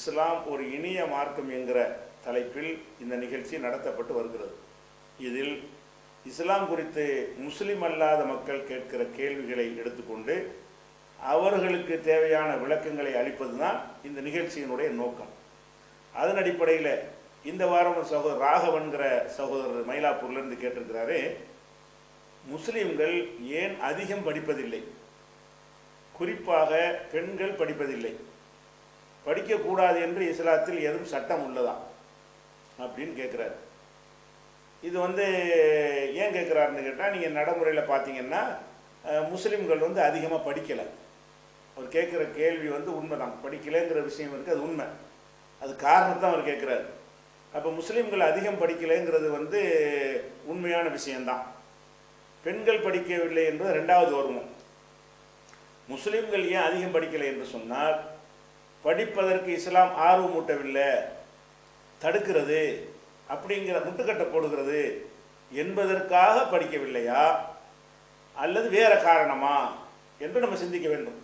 இஸ்லாம் ஒரு இனிய மார்க்கம் என்கிற தலைப்பில் இந்த நிகழ்ச்சி நடத்தப்பட்டு வருகிறது. இதில் இஸ்லாம் குறித்து முஸ்லிம் அல்லாத மக்கள் கேட்கிற கேள்விகளை எடுத்துக்கொண்டு அவர்களுக்கு தேவையான விளக்கங்களை அளிப்பது தான் இந்த நிகழ்ச்சியினுடைய நோக்கம். அதன் அடிப்படையில் இந்த வாரம் சகோதரர் ராகவன்கிற சகோதரர் மயிலாப்பூர்லேருந்து கேட்டிருக்கிறாரு முஸ்லிம்கள் ஏன் அதிகம் படிப்பதில்லை? குறிப்பாக பெண்கள் படிப்பதில்லை. படிக்கக்கூடாது என்று இஸ்லாத்தில் எதுவும் சட்டம் உள்ளதா? அப்படின்னு கேட்குறாரு இது வந்து ஏன் கேட்குறாருன்னு கேட்டால் நீங்கள் நடைமுறையில் பார்த்தீங்கன்னா முஸ்லீம்கள் வந்து அதிகமாக படிக்கலை. அவர் கேட்குற கேள்வி வந்து உண்மை தான் படிக்கலைங்கிற விஷயம் இருக்குது அது உண்மை. அது காரணத்தை அவர் கேட்குறாரு அப்போ முஸ்லீம்கள் அதிகம் படிக்கலைங்கிறது வந்து உண்மையான விஷயந்தான் பெண்கள் படிக்கவில்லை என்பது ரெண்டாவது வருமம் முஸ்லீம்கள் ஏன் அதிகம் படிக்கலை என்று சொன்னால் படிப்பதற்கு இஸ்லாம் ஆர்வம் ஊட்டவில்லை. தடுக்கிறது. அப்படிங்கிற முட்டுக்கட்டை போடுகிறது. என்பதற்காக படிக்கவில்லையா? அல்லது வேற காரணமா? என்று நம்ம சிந்திக்க வேண்டும்.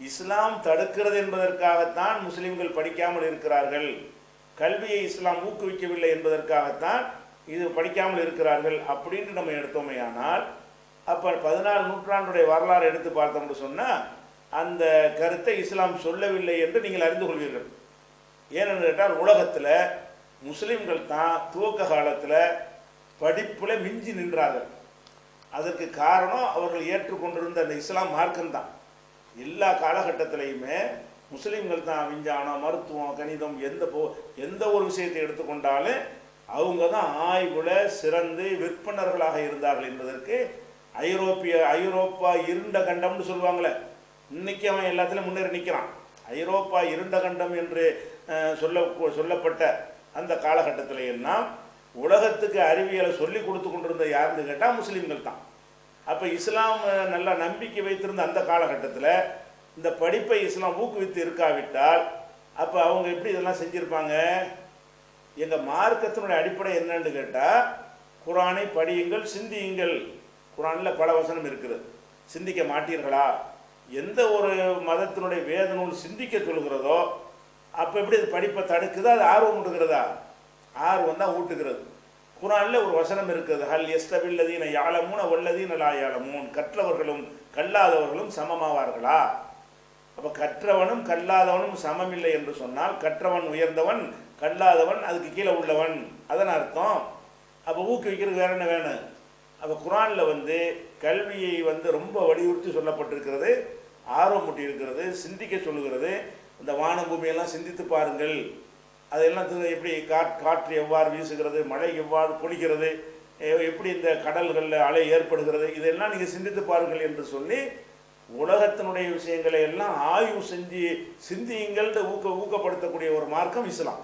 இஸ்லாம் தடுக்கிறது என்பதற்காகத்தான் முஸ்லிம்கள் படிக்காமல் இருக்கிறார்கள். கல்வியை இஸ்லாம் ஊக்குவிக்கவில்லை என்பதற்காகத்தான் இது படிக்காமல் இருக்கிறார்கள் அப்படின்னு நம்ம எடுத்தோமேயானால் அப்போ பதினாறு நூற்றாண்டுடைய வரலாறு எடுத்து பார்த்தோம்னு சொன்னால் அந்த கருத்தை இஸ்லாம் சொல்லவில்லை என்று நீங்கள் அறிந்து கொள்வீர்கள். ஏனென்று கேட்டால் உலகத்தில் முஸ்லிம்கள் தான் துவக்க காலத்தில் படிப்பில் மிஞ்சி நின்றார்கள். அதற்கு காரணம் அவர்கள் ஏற்றுக்கொண்டிருந்த அந்த இஸ்லாம் மார்க்கம்தான். எல்லா காலகட்டத்திலையுமே முஸ்லீம்கள் தான் விஞ்ஞானம் மருத்துவம் கணிதம் எந்த போ எந்த ஒரு விஷயத்தை எடுத்துக்கொண்டாலும் அவங்க தான் ஆய்வில் சிறந்து விற்பனர்களாக இருந்தார்கள் என்பதற்கு ஐரோப்பிய ஐரோப்பா இருண்ட கண்டம்னு சொல்லுவாங்களே. இன்னைக்கு அவன் எல்லாத்துலையும் முன்னேறி நிற்கிறான் ஐரோப்பா இருண்ட கண்டம் என்று சொல்ல சொல்லப்பட்ட அந்த காலகட்டத்தில் எல்லாம் உலகத்துக்கு அறிவியலை சொல்லி கொடுத்து கொண்டிருந்த யாருன்னு கேட்டால் முஸ்லீம்கள் தான். அப்போ இஸ்லாம் நல்லா நம்பிக்கை வைத்திருந்த அந்த காலகட்டத்தில் இந்த படிப்பை இஸ்லாம் ஊக்குவித்து இருக்காவிட்டால் அப்போ அவங்க எப்படி இதெல்லாம் செஞ்சுருப்பாங்க? எங்கள் மார்க்கத்தினுடைய அடிப்படை என்னன்னு கேட்டால் குரானை படியுங்கள் சிந்தியுங்கள். குரானில் பல வசனம் இருக்குது. சிந்திக்க மாட்டீர்களா? எந்த ஒரு மதத்தினுடைய வேத நூல் சிந்திக்க சொல்கிறதோ அப்போ எப்படி அது படிப்பை தடுக்குதோ அது ஆர்வம் ஊட்டுகிறதா ஆர்வம் தான் ஊட்டுகிறது. குரானில் ஒரு வசனம் இருக்குது ஹல் எஸ்தபில்லதீன யாழமூன வல்லதீன லா யாழமூன் கற்றவர்களும் கல்லாதவர்களும் சமமாவார்களா? அப்போ கற்றவனும் கல்லாதவனும் சமமில்லை என்று சொன்னால் கற்றவன் உயர்ந்தவன் கல்லாதவன் அதுக்கு கீழே உள்ளவன். அதன் அர்த்தம் அப்போ ஊக்குவிக்கிறது வேற என்ன வேணும்? அப்போ குரானில் வந்து கல்வியை வந்து ரொம்ப வலியுறுத்தி சொல்லப்பட்டிருக்கிறது. ஆர்வம் மூட்டி இருக்கிறது சிந்திக்க சொல்லுகிறது. இந்த வான பூமியெல்லாம் சிந்தித்து பாருங்கள். அதெல்லாம் எப்படி காற் காற்று எவ்வாறு வீசுகிறது மழை எவ்வாறு பொழிகிறது எப்படி இந்த கடல்களில் அலை ஏற்படுகிறது இதெல்லாம் நீங்கள் சிந்தித்து பாருங்கள் என்று சொல்லி உலகத்தினுடைய விஷயங்களை எல்லாம் ஆய்வு செஞ்சு சிந்தியுங்கள் ஊக்க ஊக்கப்படுத்தக்கூடிய ஒரு மார்க்கம் இஸ்லாம்.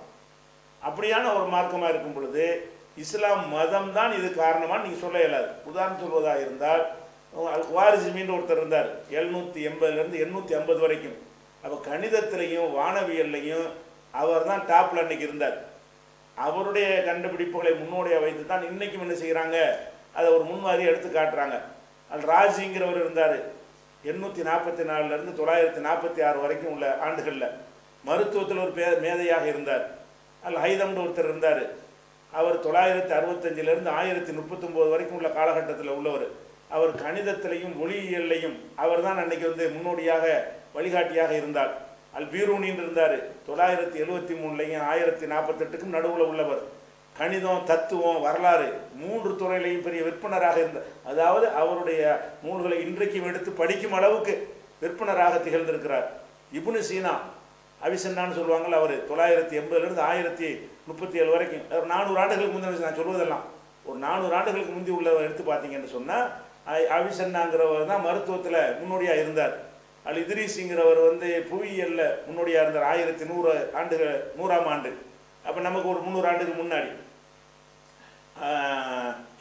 அப்படியான ஒரு மார்க்கமாக இருக்கும் பொழுது இஸ்லாம் மதம் தான் இது காரணமாக நீங்கள் சொல்ல இயலாது. உதாரணம் சொல்வதாக இருந்தால் வாரிசுமின்னு ஒருத்தர் இருந்தார். எழுநூற்றி எண்பதுலேருந்து எண்ணூற்றி ஐம்பது வரைக்கும். அப்போ கணிதத்திலையும் வானவியல்லையும் அவர் தான் டாப்பில் அன்னைக்கு இருந்தார். அவருடைய கண்டுபிடிப்புகளை முன்னோடியாக வைத்து தான் இன்றைக்கும் என்ன செய்கிறாங்க அதை ஒரு முன்மாதிரி எடுத்து காட்டுறாங்க. அது ராஜிங்கிறவர் இருந்தார். எண்ணூற்றி நாற்பத்தி நாலுலேருந்து தொள்ளாயிரத்தி நாற்பத்தி ஆறு வரைக்கும் உள்ள ஆண்டுகளில் மருத்துவத்தில் ஒரு பே மேதையாக இருந்தார். அல் ஹைதம்னு ஒருத்தர் இருந்தார். அவர் தொள்ளாயிரத்தி அறுபத்தஞ்சிலேருந்து ஆயிரத்தி முப்பத்தொம்போது வரைக்கும் உள்ள காலகட்டத்தில் உள்ளவர். அவர் கணிதத்திலையும் மொழியியல்லையும் அவர் தான் அன்னைக்கு வந்து முன்னோடியாக வழிகாட்டியாக இருந்தார். அல் பீரூனின்னு இருந்தார். தொள்ளாயிரத்தி எழுபத்தி மூணுலையும் ஆயிரத்தி நாற்பத்தெட்டுக்கும் நடுவில் உள்ளவர். கணிதம் தத்துவம் வரலாறு மூன்று துறையிலையும் பெரிய விற்பனராக இருந்தார் அதாவது அவருடைய நூல்களை இன்றைக்கும் எடுத்து படிக்கும் அளவுக்கு விற்பனராக திகழ்ந்திருக்கிறார். இபுனு சீனா அவிசன்னான்னு சொல்லுவாங்கள்ல அவர் தொள்ளாயிரத்தி எண்பதுலேருந்து ஆயிரத்தி முப்பத்தி ஏழு வரைக்கும். ஒரு நானூறு ஆண்டுகளுக்கு முந்தின நான் சொல்வதெல்லாம். ஒரு நானூறு ஆண்டுகளுக்கு முந்தி உள்ளவர் எடுத்து பார்த்தீங்கன்னு சொன்னால் அவிசன்னாங்கிறவர் தான் மருத்துவத்தில் முன்னோடியாக இருந்தார். அல் இதிரிசிங்கிறவர் வந்து புவியியலில் முன்னோடியாக இருந்தார். ஆயிரத்தி நூறு ஆண்டுகள் நூறாம் ஆண்டு. அப்போ நமக்கு ஒரு முந்நூறு ஆண்டுக்கு முன்னாடி.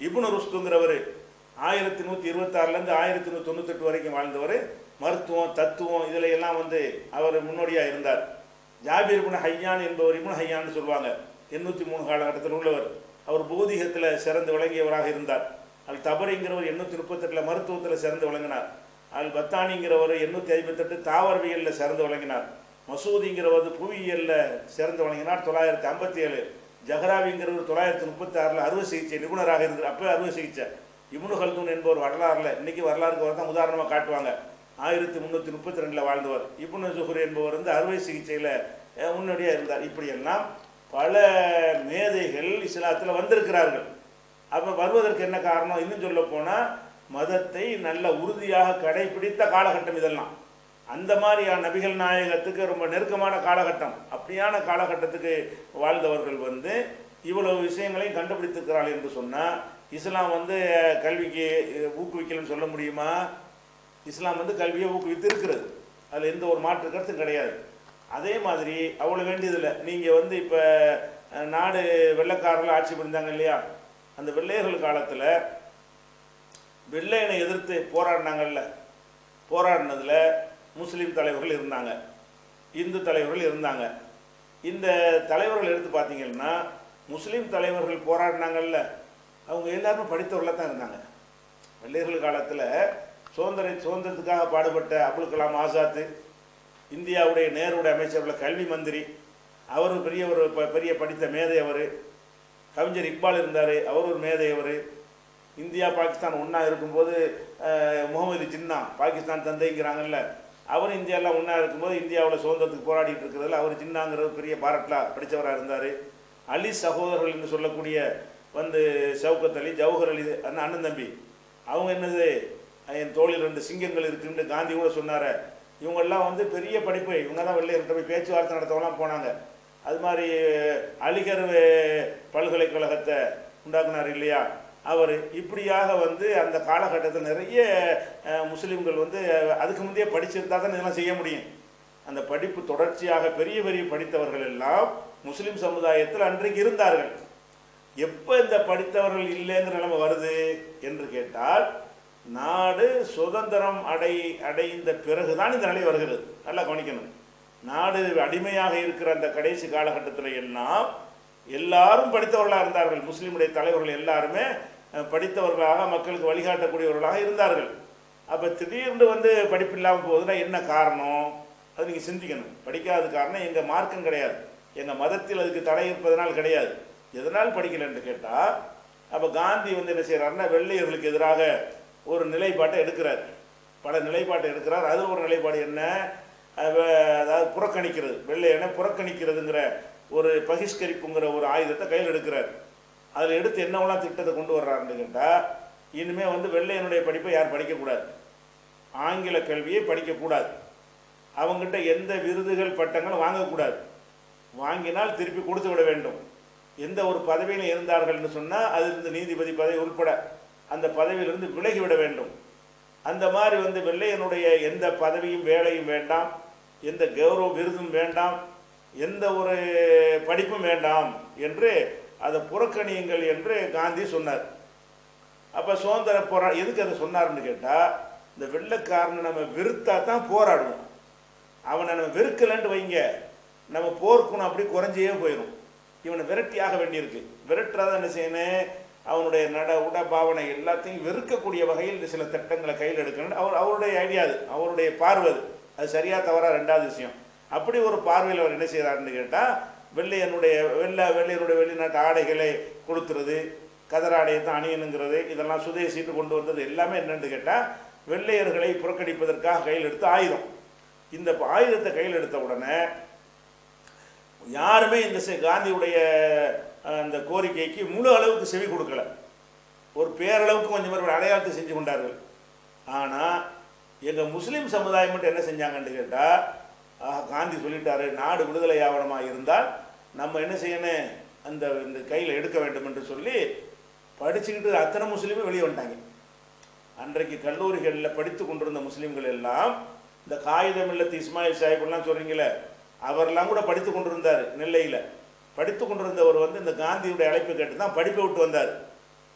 இபுனு ருஸ்துங்கிறவர் ஆயிரத்தி நூற்றி இருபத்தாறுலேருந்து ஆயிரத்தி நூற்றி தொண்ணூத்தெட்டு வரைக்கும் வாழ்ந்தவர். மருத்துவம் தத்துவம் இதில் எல்லாம் வந்து அவர் முன்னோடியாக இருந்தார். ஜாபீர் இப்னு ஹையான் என்பவர் இப்னு ஹையான்னு சொல்லுவாங்க. எண்ணூற்றி மூணு காலகட்டத்தில் உள்ளவர். அவர் பௌதிகத்தில் சிறந்து விளங்கியவராக இருந்தார். அல் தபரிங்கிறவர் எண்ணூற்றி முப்பத்தெட்டில் மருத்துவத்தில் சிறந்து விளங்கினார். அல் பத்தானிங்கிறவர் எண்ணூற்றி ஐம்பத்தெட்டு தாவரவியலில் சிறந்து விளங்கினார். மசூதிங்கிறவர் புவியியலில் சிறந்து வழங்கினார் தொள்ளாயிரத்தி ஐம்பத்தி ஏழு ஜஹராவிங்கிறவர் தொள்ளாயிரத்தி முப்பத்தி ஆறில் அறுவை சிகிச்சை நிபுணராக இருந்தார் அப்போ அறுவை சிகிச்சை. இப்னு ஹல்தூன் என்பவர் வரலாறுல இன்றைக்கி வரலாறுக்கு அவர் தான் உதாரணமாக காட்டுவாங்க. ஆயிரத்தி முந்நூற்றி முப்பத்தி ரெண்டில் வாழ்ந்தவர். இப்னு ஜுஹுர் என்பவர் வந்து அறுவை சிகிச்சையில் முன்னோடியாக இருந்தார். இப்படியெல்லாம் பல மேதைகள் இஸ்லாத்தில் வந்திருக்கிறார்கள். அப்போ வருவதற்கு என்ன காரணம்? இன்னும் சொல்ல போனால் மதத்தை நல்ல உறுதியாக கடைபிடித்த காலகட்டம் இதெல்லாம். அந்த மாதிரியான நபிகள் நாயகத்துக்கு ரொம்ப நெருக்கமான காலகட்டம். அப்படியான காலகட்டத்துக்கு வாழ்ந்தவர்கள் வந்து இவ்வளவு விஷயங்களையும் கண்டுபிடித்திருக்கிறாள் என்று சொன்னால் இஸ்லாம் வந்து கல்விக்கு ஊக்குவிக்கலன்னு சொல்ல முடியுமா? இஸ்லாம் வந்து கல்வியை ஊக்குவித்து இருக்கிறது அதில் எந்த ஒரு மாற்று கருத்தும் கிடையாது. அதே மாதிரி அவ்வளோ வேண்டியதில்லை. நீங்கள் வந்து இப்போ நாடு வெள்ளக்காரர்கள் ஆட்சி புரிந்தாங்க இல்லையா? அந்த வெள்ளையர்கள் காலத்தில் வெள்ளையனை எதிர்த்து போராடினாங்கல்ல. போராடினதில் முஸ்லீம் தலைவர்கள் இருந்தாங்க. இந்து தலைவர்கள் இருந்தாங்க. இந்த தலைவர்கள் எடுத்து பார்த்தீங்கன்னா முஸ்லீம் தலைவர்கள் போராடினாங்கல்ல. அவங்க எல்லாருமே படித்தவர்களாக தான் இருந்தாங்க. வெள்ளையர்கள் காலத்தில் சுதந்திர சுதந்திரத்துக்காக பாடுபட்ட அப்துல் கலாம் ஆசாத்து இந்தியாவுடைய நேருடைய அமைச்சர்கள் கல்வி மந்திரி. அவர் பெரிய ஒரு ப- பெரிய படித்த மேதை அவர். கவிஞர் இக்பால் இருந்தார் அவர் ஒரு மேதையவர். இந்தியா பாகிஸ்தான் ஒன்றா இருக்கும்போது முகமது ஜின்னா பாகிஸ்தான் தந்தைங்கிறாங்கல்ல அவர் இந்தியாவில் ஒன்றா இருக்கும்போது இந்தியாவில் சுதந்திரத்துக்கு போராடிட்டு இருக்கிறதுல அவர் ஜின்னாங்கிறது பெரிய பாரட்லா படித்தவராக இருந்தார். அலி சகோதரர்கள் என்று சொல்லக்கூடிய வந்து சவுக்கத் அலி ஜவஹர் அலி அண்ணன் அண்ணன் தம்பி. அவங்க என்னது? என் தோழில் ரெண்டு சிங்கங்கள் இருக்குன்னு காந்தி கூட சொன்னார். இவங்கெல்லாம் வந்து பெரிய படிப்பு இவங்க தான் வெள்ளையர்கிட்ட போய் பேச்சுவார்த்தை நடத்தவெல்லாம் போனாங்க. அது மாதிரி அலிகர் பல்கலைக்கழகத்தை உண்டாக்குனார் இல்லையா? அவர் இப்படியாக வந்து அந்த காலகட்டத்தில் நிறைய முஸ்லீம்கள் வந்து அதுக்கு முந்தைய படிச்சிருந்தா தான் இதெல்லாம் செய்ய முடியும். அந்த படிப்பு தொடர்ச்சியாக பெரிய பெரிய படித்தவர்கள் எல்லாம் முஸ்லீம் சமுதாயத்தில் அன்றைக்கு இருந்தார்கள். எப்போ இந்த படித்தவர்கள் இல்லைங்கிற நிலைமை வருது என்று கேட்டால் நாடு சுதந்திரம் அடை அடைந்த பிறகுதான் இந்த நிலை வருகிறது. நல்லா கவனிக்கணும். நாடு அடிமையாக இருக்கிற அந்த கடைசி காலகட்டத்தில் எல்லாம் எல்லாரும் படித்தவர்களாக இருந்தார்கள். முஸ்லீமுடைய தலைவர்கள் எல்லாருமே படித்தவர்களாக மக்களுக்கு வழிகாட்டக்கூடியவர்களாக இருந்தார்கள். அப்போ திடீர்னு வந்து படிப்பு இல்லாமல் போகுதுன்னா என்ன காரணம்? அது நீங்கள் சிந்திக்கணும். படிக்காத காரணம் எங்கள் மார்க்கம் கிடையாது. எங்கள் மதத்தில் அதுக்கு தடை இருப்பதனால் கிடையாது. எதனால் படிக்கலைன்னு கேட்டால் அப்போ காந்தி வந்து என்ன செய்கிறாருன்னா வெள்ளையர்களுக்கு எதிராக ஒரு நிலைப்பாட்டை எடுக்கிறார். பல நிலைப்பாட்டை எடுக்கிறார். அது ஒரு நிலைப்பாடு என்ன? அதாவது புறக்கணிக்கிறது. வெள்ளையனை புறக்கணிக்கிறதுங்கிற ஒரு பகிஷ்கரிப்புங்கிற ஒரு ஆயுதத்தை கையில் எடுக்கிறார். அதில் எடுத்து என்னவெல்லாம் திட்டத்தை கொண்டு வர்றாருன்னு கேட்டால் இனிமேல் வந்து வெள்ளையனுடைய படிப்பை யார் படிக்கக்கூடாது? ஆங்கில கல்வியை படிக்கக்கூடாது. அவங்ககிட்ட எந்த விருதுகள் பட்டங்களும் வாங்கக்கூடாது. வாங்கினால் திருப்பி கொடுத்து விட வேண்டும். எந்த ஒரு பதவியில் இருந்தார்கள்னு சொன்னால் அது இந்த நீதிபதி பதவி உட்பட அந்த பதவியிலிருந்து விலகி விட வேண்டும். அந்த மாதிரி வந்து வெள்ளையனுடைய எந்த பதவியும் வேலையும் வேண்டாம். எந்த கௌரவ விருதும் வேண்டாம் எந்த ஒரு படிப்பும் வேண்டாம் என்று அதை புறக்கணியுங்கள் என்று காந்தி சொன்னார். அப்போ சுதந்திர போரா எதுக்கு அதை சொன்னார்னு கேட்டால் இந்த வெள்ளைக்காரனை நம்ம வெறுத்தா தான் போராடுவோம். அவனை நம்ம வெறுக்கலன்ட்டு வைங்க. நம்ம போர்க்குணம் அப்படி குறைஞ்சே போயிடும் இவனை விரட்டியாக வேண்டியிருக்கு. விரட்டுறத என்ன செய்யணும் அவனுடைய நட உட பாவனை எல்லாத்தையும் வெறுக்கக்கூடிய வகையில் சில திட்டங்களை கையில் எடுக்கணும் அவர் அவருடைய ஐடியா அது. அவருடைய பார்வை அது சரியாக தவறாக ரெண்டாவது விஷயம். அப்படி ஒரு பார்வையில் அவர் என்ன செய்கிறாருன்னு கேட்டால் வெள்ளையனுடைய வெள்ளை வெள்ளையனுடைய வெளிநாட்டு ஆடைகளை கொடுத்துறது கதராடையை தான் அணியணுங்கிறது இதெல்லாம் சுதேசிட்டு கொண்டு வந்தது எல்லாமே என்னென்னு கேட்டால் வெள்ளையர்களை புறக்கணிப்பதற்காக கையில் எடுத்த ஆயுதம். இந்த ஆயுதத்தை கையில் எடுத்த உடனே யாருமே இந்த செ- காந்தியுடைய அந்த கோரிக்கைக்கு முழு அளவுக்கு செவி கொடுக்கல. ஒரு பேரளவுக்கு கொஞ்சம் பேர் அடையாளத்தை செஞ்சு கொண்டார்கள். ஆனால் எங்கள் முஸ்லீம் சமுதாயம் மட்டும் என்ன செஞ்சாங்கன்னு கேட்டால் காந்தி சொல்லிட்டாரு நாடு விடுதலை ஆவணமாக இருந்தால் நம்ம என்ன செய்யணும்? அந்த இந்த கையில் எடுக்க வேண்டும் என்று சொல்லி படிச்சுக்கிட்டு அத்தனை முஸ்லீமும் வெளியே வந்துட்டாங்க. அன்றைக்கு கல்லூரிகளில் படித்து கொண்டிருந்த முஸ்லீம்கள் எல்லாம் இந்த காகிதம் இல்லத்து இஸ்மாயில் சாஹிப்லாம் சொல்கிறீங்களே அவரெல்லாம் கூட படித்து கொண்டிருந்தார் நெல்லையில். படித்து கொண்டிருந்தவர் வந்து இந்த காந்தியுடைய அழைப்பு கேட்டு தான் படிப்பை விட்டு வந்தார்.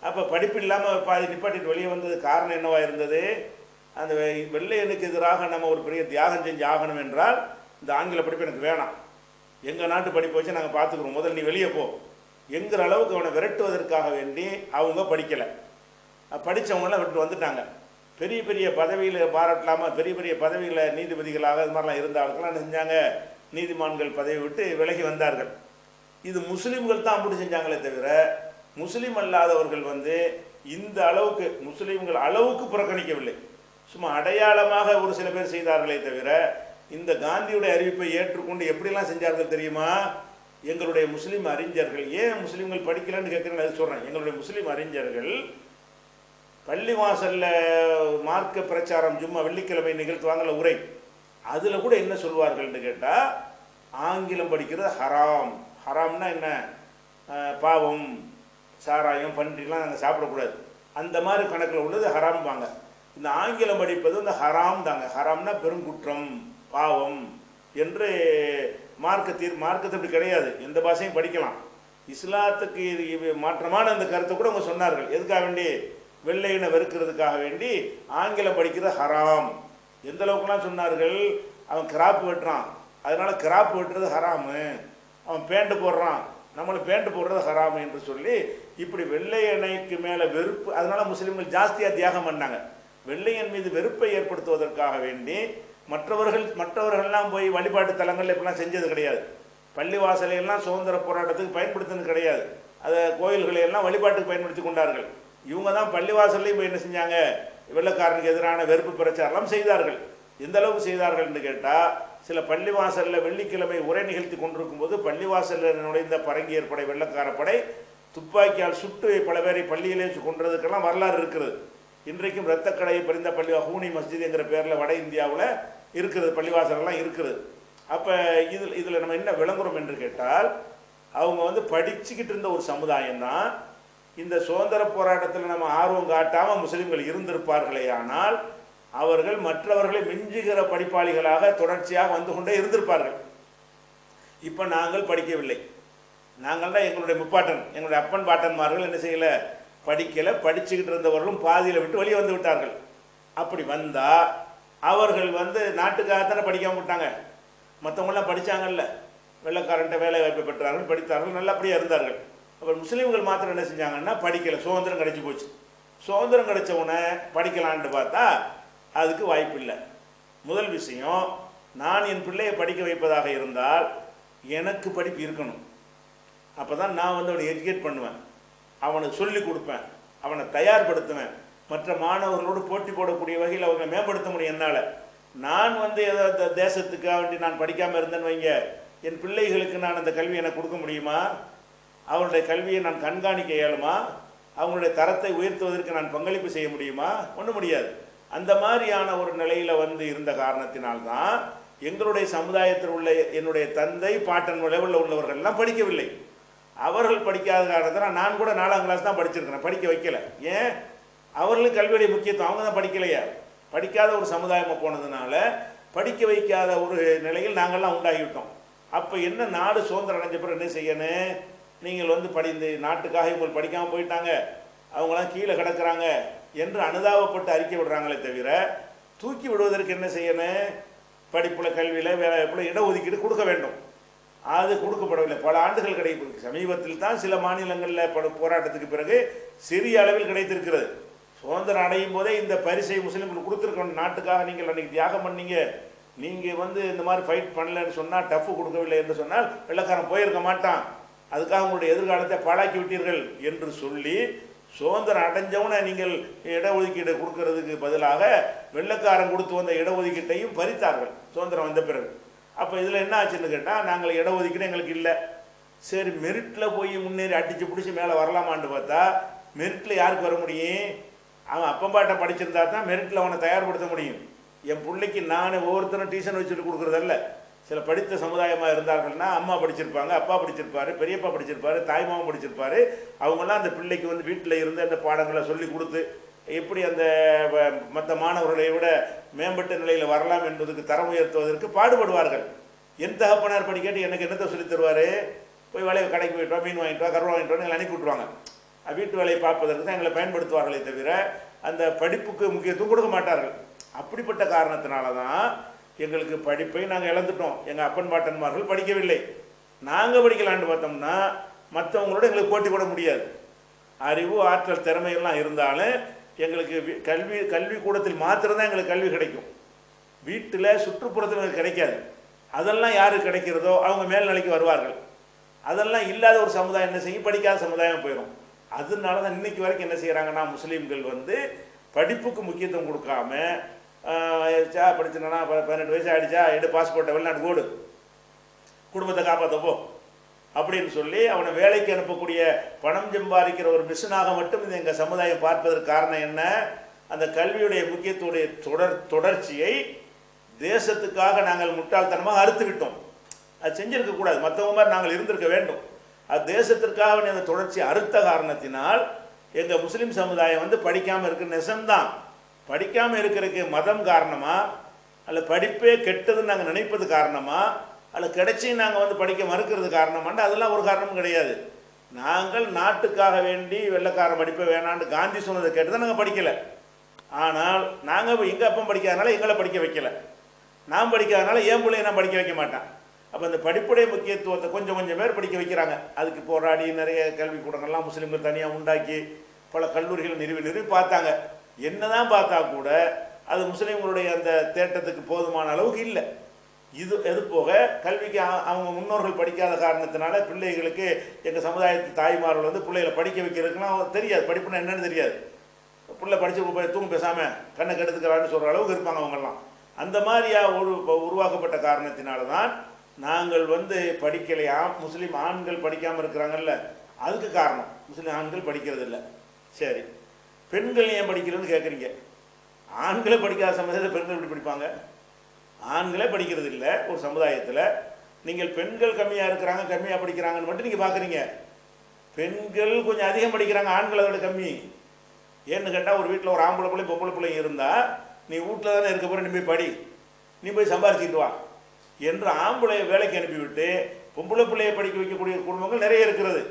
அப்போ படிப்பு இல்லாமல் பாதி நிப்பாட்டிட்டு வெளியே வந்தது காரணம் என்னவாக இருந்தது? அந்த வெ- வெள்ளையனுக்கு எதிராக நம்ம ஒரு பெரிய தியாகம் செஞ்சு ஆகணும் என்றால் இந்த ஆங்கில படிப்பு எனக்கு வேணாம். எங்கள் நாட்டு படிப்பு வச்சு நாங்கள் பார்த்துக்குறோம் முதல்ல நீ வெளியே போ. என்கிற அளவுக்கு அவனை விரட்டுவதற்காக வேண்டி அவங்க படிக்கலை. படித்தவங்களாம் விட்டு வந்துட்டாங்க. பெரிய பெரிய பதவியில் பாராட்டலாமல் பெரிய பெரிய பதவியில் நீதிபதிகளாக இது மாதிரிலாம் இருந்த ஆட்கள்லாம் என்ன செஞ்சாங்க? நீதிமான்கள் பதவி விட்டு விலகி வந்தார்கள். இது முஸ்லீம்கள் தான் அப்படி செஞ்சாங்களே தவிர முஸ்லீம் அல்லாதவர்கள் வந்து இந்த அளவுக்கு முஸ்லீம்கள் அளவுக்கு புறக்கணிக்கவில்லை. சும்மா அடையாளமாக ஒரு சில பேர் செய்தார்களே தவிர இந்த காந்தியுடைய அறிவிப்பை ஏற்றுக்கொண்டு எப்படிலாம் செஞ்சார்கள் தெரியுமா? எங்களுடைய முஸ்லீம் அறிஞர்கள் ஏன் முஸ்லீம்கள் படிக்கலன்னு கேட்குறேன்னு அது சொல்கிறேன் எங்களுடைய முஸ்லீம் அறிஞர்கள் பள்ளிவாசல்ல மார்க்க பிரச்சாரம் சும்மா வெள்ளிக்கிழமை நிகழ்த்துவாங்கள உரை அதில் கூட என்ன சொல்வார்கள்னு கேட்டால் ஆங்கிலம் படிக்கிறது ஹராம். ஹராம்னா என்ன? பாவம் சாராயம் பன்றிலாம் நாங்கள் சாப்பிடக்கூடாது. அந்த மாதிரி கணக்கில் உள்ளது ஹராம்பாங்க. இந்த ஆங்கிலம் படிப்பது இந்த ஹராம் தாங்க. ஹராம்னா பெருங்குற்றம் பாவம் என்று மார்க்க தீர் மார்க்கத்தை இப்படி கிடையாது. எந்த பாஷையும் படிக்கலாம். இஸ்லாத்துக்கு இது மாற்றமான அந்த கருத்தை கூட அவங்க சொன்னார்கள். எதுக்காக வேண்டி? வெள்ளையினை வெறுக்கிறதுக்காக வேண்டி ஆங்கிலம் படிக்கிறது ஹராம். எந்த அளவுக்குலாம் சொன்னார்கள்? அவன் கிராப் வெட்டுறான். அதனால கிராப் வெட்டுறது ஹராமு. அவன் பேண்ட் போடுறான். நம்மளை பேண்ட் போடுறது ஹராமு என்று சொல்லி இப்படி வெள்ளையனைக்கு மேலே வெறுப்பு அதனால் முஸ்லீம்கள் ஜாஸ்தியாக தியாகம் பண்ணாங்க. வெள்ளையன் மீது வெறுப்பை ஏற்படுத்துவதற்காக வேண்டி மற்றவர்கள் மற்றவர்கள்லாம் போய் வழிபாட்டு தலங்கள் இப்படிலாம் செஞ்சது கிடையாது. பள்ளி வாசலையெல்லாம் சுதந்திர போராட்டத்துக்கு பயன்படுத்தினது கிடையாது. அதை கோயில்களை எல்லாம் வழிபாட்டுக்கு பயன்படுத்தி கொண்டார்கள். இவங்க தான் பள்ளிவாசல்லையும் போய் என்ன செஞ்சாங்க? வெள்ளக்காரனுக்கு எதிரான வெறுப்பு பிரச்சாரம் செய்தார்கள். எந்த அளவுக்கு செய்தார்கள் என்று கேட்டால் சில பள்ளிவாசலில் வெள்ளிக்கிழமை உரை நிகழ்த்தி கொண்டிருக்கும் போது பள்ளிவாசலில் நுழைந்த பரங்கியர் படை வெள்ளக்கார படை துப்பாக்கியால் சுட்டு பல பேரை பள்ளியிலே கொன்றதுக்கெல்லாம் வரலாறு இருக்கிறது. இன்றைக்கும் இரத்தக்கடையை பறிந்த பள்ளி ஹூனி மஸ்ஜித் என்கிற பேரில் வட இந்தியாவில் இருக்கிறது பள்ளிவாசலெல்லாம் இருக்குது. அப்போ இதில் இதில் நம்ம என்ன விளங்குறோம் என்று கேட்டால் அவங்க வந்து படிச்சுக்கிட்டு இருந்த ஒரு சமுதாயம் தான் இந்த சுதந்திர போராட்டத்தில் நம்ம ஆர்வம் காட்டாமல் முஸ்லீம்கள் இருந்திருப்பார்களே ஆனால் அவர்கள் மற்றவர்களை மிஞ்சுகிற படிப்பாளிகளாக தொடர்ச்சியாக வந்து கொண்டே இருந்திருப்பார்கள். இப்போ நாங்கள் படிக்கவில்லை. நாங்கள் தான் எங்களுடைய முப்பாட்டன் எங்களுடைய அப்பன் பாட்டன்மார்கள் என்ன செய்யலை படிக்கலை படிச்சுக்கிட்டு இருந்தவர்களும் பாதியில் விட்டு வெளியே வந்து விட்டார்கள். அப்படி வந்தால் அவர்கள் வந்து நாட்டுக்காக தானே படிக்காமல் விட்டாங்க. மற்றவங்களாம் படித்தாங்கல்ல வெள்ளக்காரன்ட்ட வேலை வாய்ப்பு பெற்றார்கள் படித்தார்கள் நல்லபடியாக இருந்தார்கள். அப்புறம் முஸ்லீம்கள் மாத்திரம் என்ன செஞ்சாங்கன்னா படிக்கலை சுதந்திரம் கிடைச்சி போச்சு. சுதந்திரம் கிடைச்ச உடனே படிக்கலான்ட்டு பார்த்தா அதுக்கு வாய்ப்பு இல்லை. முதல் விஷயம் நான் என் பிள்ளையை படிக்க வைப்பதாக இருந்தால் எனக்கு படிப்பு இருக்கணும். அப்போ தான் நான் வந்து அவனை எஜுகேட் பண்ணுவேன். அவனுக்கு சொல்லி கொடுப்பேன் அவனை தயார்படுத்துவேன். மற்ற மாணவர்களோடு போட்டி போடக்கூடிய வகையில் அவங்க மேம்படுத்த முடியும். என்னால்? நான் வந்து ஏதோ தேசத்துக்காக வேண்டி நான் படிக்காமல் இருந்தேன்னு வைங்க. என் பிள்ளைகளுக்கு நான் அந்த கல்வியை எனக்கு கொடுக்க முடியுமா? அவருடைய கல்வியை நான் கண்காணிக்க இயலுமா? அவங்களுடைய தரத்தை உயர்த்துவதற்கு நான் பங்களிப்பு செய்ய முடியுமா? ஒன்றும் முடியாது. அந்த மாதிரியான ஒரு நிலையில் வந்து இருந்த காரணத்தினால்தான் எங்களுடைய சமுதாயத்தில் உள்ள என்னுடைய தந்தை பாட்டன் லெவலில் உள்ளவர்கள்லாம் படிக்கவில்லை. அவர்கள் படிக்காத காரணத்தில் நான் கூட நாலாம் கிளாஸ் தான் படிச்சிருக்கிறேன். படிக்க வைக்கல. ஏன்? அவர்களுக்கு கல்வியுடைய முக்கியத்துவம். அவங்க தான் படிக்கலையா? படிக்காத ஒரு சமுதாயமாக போனதுனால படிக்க வைக்காத ஒரு நிலையில் நாங்கள்லாம் உண்டாகிவிட்டோம். அப்போ என்ன நாடு சுதந்திரம் அடைஞ்ச பிறகு என்ன செய்யணும்? நீங்கள் வந்து படி இந்த நாட்டுக்காக இவங்க படிக்காமல் போயிட்டாங்க. அவங்களாம் கீழே கிடக்கிறாங்க என்று அனுதாபப்பட்டு அறிக்கை விடுறாங்களே தவிர தூக்கி விடுவதற்கு என்ன செய்யணும்? படிப்பில் கல்வியில் வேலைவாய்ப்பில் இடஒதுக்கீடு கொடுக்க வேண்டும். அது கொடுக்கப்படவில்லை. பல ஆண்டுகள் கிடைக்கும். சமீபத்தில் தான் சில மாநிலங்களில் போராட்டத்துக்கு பிறகு சிறிய அளவில் கிடைத்திருக்கிறது. சுதந்திரம் அடையும் போதே இந்த பரிசை முஸ்லீம்களுக்கு கொடுத்துருக்கணும். நாட்டுக்காக நீங்கள் அன்றைக்கி தியாகம் பண்ணீங்க. நீங்கள் வந்து இந்த மாதிரி ஃபைட் பண்ணலன்னு சொன்னால் டஃப் கொடுக்கவில்லை என்று சொன்னால் வெள்ளக்காரன் போயிருக்க மாட்டான். அதுக்காக உங்களுடைய எதிர்காலத்தை பாழாக்கி விட்டீர்கள் என்று சொல்லி சுதந்திரம் அடைஞ்சவனை நீங்கள் இடஒதுக்கீடு கொடுக்கறதுக்கு பதிலாக வெள்ளக்காரன் கொடுத்து வந்த இடஒதுக்கீட்டையும் பறித்தார்கள். சுதந்திரம் வந்த பிறகு. அப்போ இதில் என்ன ஆச்சுன்னு கேட்டால் நாங்கள் இட ஒதுக்கீடு எங்களுக்கு இல்லை. சரி மெரிட்டில் போய் முன்னேறி அடித்து பிடிச்சி மேலே வரலாமான்னு பார்த்தா மெரிட்டில் யாருக்கு வர முடியும்? அவன் அப்பம்பாட்டை படிச்சிருந்தா தான் மெரிட்டில் அவனை தயார்படுத்த முடியும். என் பிள்ளைக்கு நான் ஒவ்வொருத்தரும் டியூஷன் வச்சுட்டு கொடுக்குறதல்ல. சில படித்த சமுதாயமாக இருந்தார்கள்னா அம்மா படிச்சிருப்பாங்க அப்பா படிச்சிருப்பாரு பெரியப்பா படிச்சிருப்பாரு தாய்மாவும் படிச்சிருப்பாரு. அவங்கெல்லாம் அந்த பிள்ளைக்கு வந்து வீட்டில் இருந்து அந்த பாடங்களை சொல்லி கொடுத்து எப்படி அந்த மற்ற மாணவர்களை விட மேம்பட்ட நிலையில் வரலாம் என்பதுக்கு தரம் உயர்த்துவதற்கு பாடுபடுவார்கள். என் தகப்பனார் படிக்கட்டு எனக்கு என்னத்தை சொல்லித் தருவார்? போய் வேலையை கடைக்கு போயிட்டோம் மீன் வாங்கிட்டு வா கருவா வாங்கிட்டு எங்களை அனுப்பி விட்ருவாங்க வீட்டு வேலையை பார்ப்பதற்கு தான் எங்களை பயன்படுத்துவார்களே தவிர அந்த படிப்புக்கு முக்கியத்துவம் கொடுக்க மாட்டார்கள். அப்படிப்பட்ட காரணத்தினால தான் எங்களுக்கு படிப்பை நாங்கள் இழந்துட்டோம். எங்கள் அப்பன் பாட்டன்மார்கள் படிக்கவில்லை. நாங்கள் படிக்கலான்னு பார்த்தோம்னா மற்றவங்களோட எங்களுக்கு போட்டி போட முடியாது. அறிவு ஆற்றல் திறமையெல்லாம் இருந்தாலும் எங்களுக்கு கல்வி கல்விக்கூடத்தில் மாத்திரம்தான் எங்களுக்கு கல்வி கிடைக்கும். வீட்டில் சுற்றுப்புறத்தில் எங்களுக்கு கிடைக்காது. அதெல்லாம் யார் கிடைக்கிறதோ அவங்க மேல்நிலைக்கு வருவார்கள். அதெல்லாம் இல்லாத ஒரு சமுதாயம் என்ன செய்யும்? படிக்காத சமுதாயம் போயிடும் அதனால தான் இன்றைக்கி வரைக்கும் என்ன செய்கிறாங்கன்னா முஸ்லீம்கள் வந்து படிப்புக்கு முக்கியத்துவம் கொடுக்காம படிச்சுனா பதினெட்டு வயசு ஆகிடுச்சா எடு பாஸ்போர்ட்டை வெளிநாட்டு ஓடு. குடும்பத்தை காப்பாற்றப்போ அப்படின்னு சொல்லி அவனை வேலைக்கு அனுப்பக்கூடிய பணம் சம்பாதிக்கிற ஒரு மிஷினாக மட்டும் இந்த எங்கள் சமுதாயம் பார்ப்பதற்கு காரணம் என்ன? அந்த கல்வியுடைய முக்கியத்துடைய தொடர் தொடர்ச்சியை தேசத்துக்காக நாங்கள் முட்டாள்தனமாக அறுத்து விட்டோம் அது செஞ்சிருக்க கூடாது. மற்றவங்க மாதிரி நாங்கள் இருந்திருக்க வேண்டும். அது தேசத்திற்காக அந்த தொடர்ச்சி அறுத்த காரணத்தினால் எங்கள் முஸ்லீம் சமுதாயம் வந்து படிக்காமல் இருக்கிற நெசம்தான். படிக்காமல் இருக்கிறதுக்கு மதம் காரணமாக அல்ல படிப்பே கெட்டதுன்னு நாங்கள் நினைப்பது காரணமாக அதில் கிடைச்சி நாங்கள் வந்து படிக்க மறுக்கிறது காரணமாண்டு அதெல்லாம் ஒரு காரணமும் கிடையாது. நாங்கள் நாட்டுக்காக வேண்டி வெள்ளைக்காரன் படிப்பை வேணான்னு காந்தி சொன்னதை கேட்டு தான் நாங்கள் படிக்கலை. ஆனால் நாங்கள் எங்கள் அப்பா படிக்காதனால எங்களை படிக்க வைக்கல. நான் படிக்காதனால என் பிள்ளைய நான் படிக்க வைக்க மாட்டேன். அப்போ இந்த படிப்புடைய முக்கியத்துவத்தை கொஞ்சம் கொஞ்சம் பேர் படிக்க வைக்கிறாங்க. அதுக்கு போராடி நிறைய கல்விக்கூடங்கள்லாம் முஸ்லீம்கள் தனியாக உண்டாக்கி பல கல்லூரிகள் நிறுவி நிறுவி பார்த்தாங்க. என்னதான் பார்த்தா கூட அது முஸ்லீம்களுடைய அந்த தேட்டத்துக்கு போதுமான அளவுக்கு இல்லை. இது எது போக கல்விக்கு அவங்க முன்னோர்கள் படிக்காத காரணத்தினால பிள்ளைகளுக்கு எங்கள் சமுதாயத்து தாய்மார்கள் வந்து பிள்ளைகளை படிக்க வைக்கிறதுக்குலாம் தெரியாது. படிப்புனா என்னன்னு தெரியாது. பிள்ளை படித்து தூங்க பேசாமல் கண்ணை கெடுத்துக்கிறான்னு சொல்கிற அளவுக்கு இருப்பாங்க அவங்கெல்லாம். அந்த மாதிரியா ஒரு உருவாக்கப்பட்ட காரணத்தினால தான் நாங்கள் வந்து படிக்கலையா முஸ்லீம் ஆண்கள் படிக்காமல் இருக்கிறாங்கல்ல. அதுக்கு காரணம். முஸ்லீம் ஆண்கள் படிக்கிறது இல்லை சரி. பெண்கள் ஏன் படிக்கிறதுன்னு கேட்குறீங்க ஆண்களே படிக்காத சமயத்தில் பெண்கள் எப்படி படிப்பாங்க? ஆண்களே படிக்கிறது இல்லை ஒரு சமுதாயத்தில். நீங்கள் பெண்கள் கம்மியாக இருக்கிறாங்க கம்மியாக படிக்கிறாங்கன்னு மட்டும் நீங்கள் பார்க்குறீங்க பெண்கள் கொஞ்சம் அதிகம் படிக்கிறாங்க ஆண்களை விட கம்மி. ஏன்னு கேட்டால் ஒரு வீட்டில் ஒரு ஆம்பளை பிள்ளை பொம்பளை பிள்ளை இருந்தால் நீ வீட்டில் தானே இருக்க போகிற நீ போய் படி. நீ போய் சம்பாரிச்சிட்டு வா. என்று ஆம்பளையை வேலைக்கு அனுப்பிவிட்டு பொம்பளை பிள்ளையை படிக்க வைக்கக்கூடிய குடும்பங்கள் நிறைய இருக்கிறது.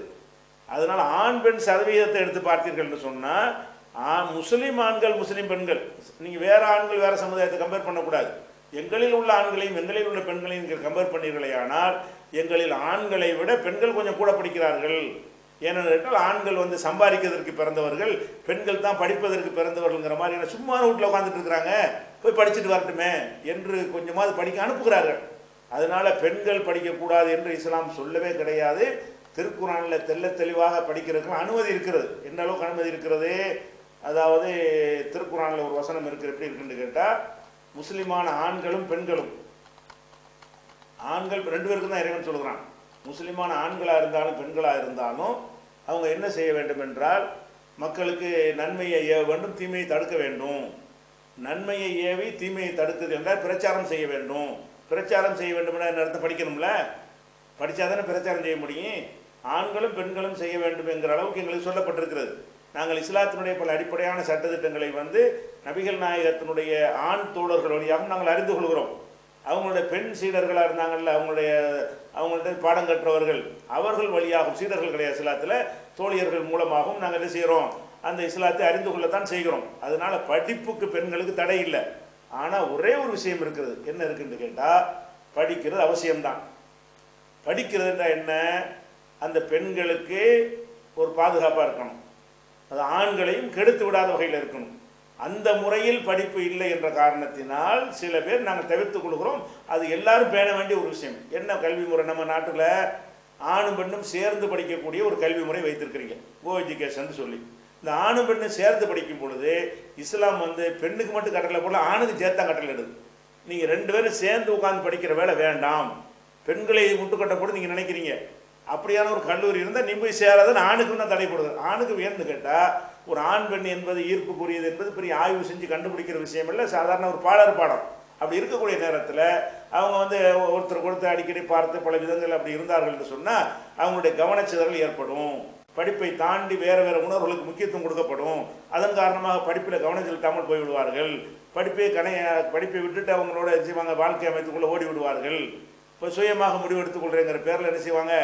அதனால் ஆண் பெண் சதவீதத்தை எடுத்து பார்த்தீர்கள்னு சொன்னால் ஆ முஸ்லீம் ஆண்கள் முஸ்லீம் பெண்கள். நீங்கள் வேறு ஆண்கள் வேறு சமுதாயத்தை கம்பேர் பண்ணக்கூடாது. எங்களில் உள்ள ஆண்களையும் எங்களில் உள்ள பெண்களையும் நீங்கள் கம்பேர் பண்ணீர்களே ஆனால் எங்களில் ஆண்களை விட பெண்கள் கொஞ்சம் கூட படிக்கிறார்கள். ஏனென்றால் ஆண்கள் வந்து சம்பாதிக்கிறதற்கு பிறந்தவர்கள் பெண்கள் தான் படிப்பதற்கு பிறந்தவர்கள்ங்கிற மாதிரி என்ன சும்மா வீட்டில் உட்காந்துட்டு இருக்கிறாங்க. போய் படிச்சுட்டு வரட்டுமே என்று கொஞ்சமாவது படிக்க அனுப்புகிறார்கள். அதனால பெண்கள் படிக்கக்கூடாது என்று இஸ்லாம் சொல்லவே கிடையாது. திருக்குறானில் தெள்ள தெளிவாக படிக்கிறதுக்கு அனுமதி இருக்கிறது. என்ன அளவுக்கு அனுமதி இருக்கிறது? அதாவது திருக்குறானில் ஒரு வசனம் இருக்கிற எப்படி இருக்குன்னு கேட்டால் முஸ்லிமான ஆண்களும் பெண்களும். ஆண்கள் ரெண்டு பேருக்கும் தான் இறைவன் சொல்கிறான் முஸ்லிமான ஆண்களாக இருந்தாலும் பெண்களாக இருந்தாலும் அவங்க என்ன செய்ய வேண்டும் என்றால் மக்களுக்கு நன்மையை ஏவ வேண்டும் தீமையை தடுக்க வேண்டும். நன்மையை ஏவி தீமையை தடுக்குது என்றால் பிரச்சாரம் செய்ய வேண்டும். பிரச்சாரம் செய்ய வேண்டும்னா என்ன அர்த்தம்? படிக்கணும்ல? படித்தாதானே பிரச்சாரம் செய்ய முடியும். ஆண்களும் பெண்களும் செய்ய வேண்டும் என்கிற அளவுக்கு எங்களுக்கு சொல்லப்பட்டிருக்கிறது. நாங்கள் இஸ்லாத்தினுடைய பல அடிப்படையான சட்டத்திட்டங்களை வந்து நபிகள் நாயகத்தினுடைய ஆண் தோழர்கள் வழியாகவும் நாங்கள் அறிந்து கொள்கிறோம். அவங்களுடைய பெண் சீடர்களாக இருந்தாங்கல்ல அவங்களுடைய அவங்கள்ட்ட பாடம் கற்றவர்கள் அவர்கள் வழியாகவும் சீடர்கள் கிடையாது இஸ்லாத்தில் தோழியர்கள் மூலமாகவும் நாங்கள் என்ன செய்கிறோம்? அந்த இஸ்லாத்தை அறிந்து கொள்ளத்தான் செய்கிறோம். அதனால் படிப்புக்கு பெண்களுக்கு தடை இல்லை. ஆனால் ஒரே ஒரு விஷயம் இருக்கிறது. என்ன இருக்குன்னு கேட்டால் படிக்கிறது அவசியம்தான். படிக்கிறதுன்றா என்ன? அந்த பெண்களுக்கு ஒரு பாதுகாப்பாக இருக்கணும். அது ஆண்களையும் கெடுத்து விடாத வகையில் இருக்கணும். அந்த முறையில் படிப்பு இல்லை என்ற காரணத்தினால் சில பேர் நாங்கள் தவிர்த்துக் கொள்கிறோம். அது எல்லாரும் பேண வேண்டிய ஒரு விஷயம். என்ன கல்வி முறை? நம்ம நாட்டில் ஆணும் பெண்ணும் சேர்ந்து படிக்கக்கூடிய ஒரு கல்வி முறை வைத்திருக்கிறீங்க. கோ எஜுகேஷன் சொல்லி. இந்த ஆணும் பெண்ணும் சேர்ந்து படிக்கும் பொழுது இஸ்லாம் வந்து பெண்ணுக்கு மட்டும் கட்டளை போல ஆணுக்கு சேர்த்தா கட்டளை எடுது நீங்கள் ரெண்டு பேரும் சேர்ந்து உட்காந்து படிக்கிற வேலை வேண்டாம். பெண்களை முட்டுக்கட்ட போட்டு நீங்கள் நினைக்கிறீங்க அப்படியான ஒரு கல்லூரி இருந்தால் நீ போய் சேராதுன்னு ஆணுக்கு தான் போடுது. ஆணுக்கு வேணும்னு கேட்டால் ஒரு ஆண் பெண் என்பது ஈர்ப்புக்குரியது என்பது பெரிய ஆய்வு செஞ்சு கண்டுபிடிக்கிற விஷயம் இல்லை. சாதாரண ஒரு பாடர் பாடம். அப்படி இருக்கக்கூடிய நேரத்தில் அவங்க வந்து ஒருத்தர் கொடுத்து அடிக்கடி பார்த்து பல விதங்கள் அப்படி இருந்தார்கள் என்று சொன்னால் அவங்களுடைய கவனச்சிதறல் ஏற்படும். படிப்பை தாண்டி வேறு வேறு உணர்வுகளுக்கு முக்கியத்துவம் கொடுக்கப்படும். அதன் காரணமாக படிப்பில் கவனம் செலுத்தாமல் போய்விடுவார்கள் படிப்பை கனைய படிப்பை விட்டுட்டு அவங்களோட என்ன செய்வாங்க? வாழ்க்கை அமைத்துக்குள்ளே ஓடி விடுவார்கள். இப்போ சுயமாக முடிவெடுத்துக் கொள்றேங்கிற பேரில் என்ன செய்வாங்க?